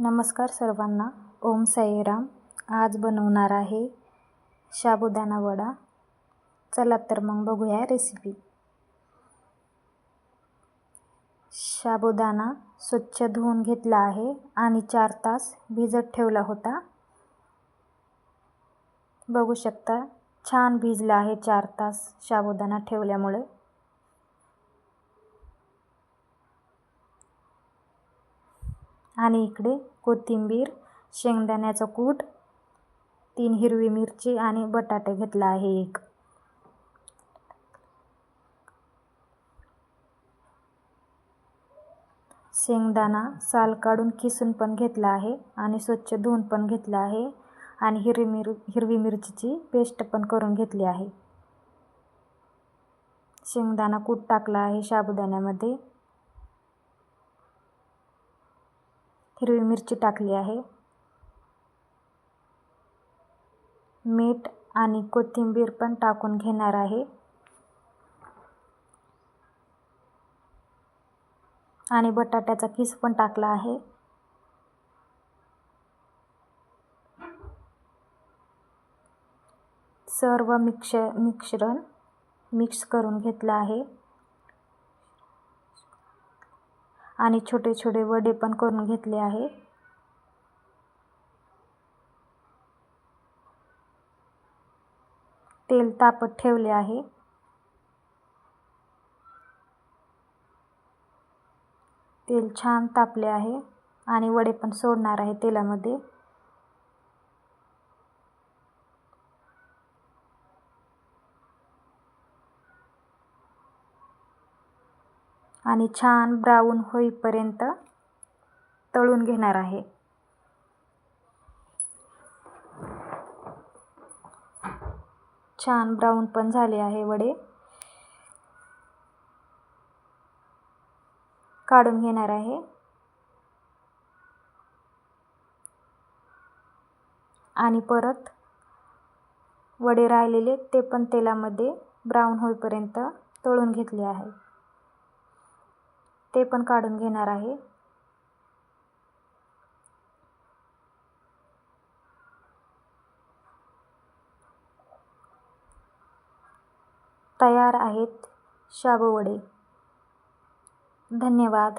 नमस्कार सर्वांना. ओम साईराम. आज बनवणार आहे साबुदाणा वडा. चला तर मग बघूया रेसिपी साबुदाणा स्वच्छ धुवून घेतला आहे आणि चार तास भिजत ठेवला होता. बघू शकता छान भिजला आहे चार तास साबुदाणा ठेवल्यामुळे. आणि इकडे कोथिंबीर शेंगदाण्याचं कूट तीन हिरवी मिरची आणि बटाटे घेतला आहे एक. शेंगदाणा साल काढून किसून पण घेतला आहे आणि स्वच्छ धुवून पण घेतला आहे आणि हिरवी मिर हिरवी मिरचीची पेस्ट पण करून घेतली आहे. शेंगदाणा कूट टाकला आहे साबुदाण्यामध्ये हिरवी मिरची टाकली आहे. मीठ आणि कोथिंबीर पण टाकून घेणार आहे. आणि बटाट्याचा किस पण टाकला आहे. सर्व मिक्स मिश्रण मिक्स करून घेतलं आहे. आणि छोटे छोटे वडे पण करून घेतले आहे. तेल तापत ठेवले आहे. तेल छान तापले आहे आणि वडे पण सोडणार आहे तेलामध्ये. आणि छान ब्राऊन होईपर्यंत तळून घेणार आहे. छान ब्राऊन पण झाले आहे वडे. काढून घेणार आहे. आणि परत वडे राहिलेले ते पण तेलामध्ये ब्राऊन होईपर्यंत तळून घेतले आहे. ते पण काढून घेणार आहे. तयार आहेत शाबू वडे धन्यवाद.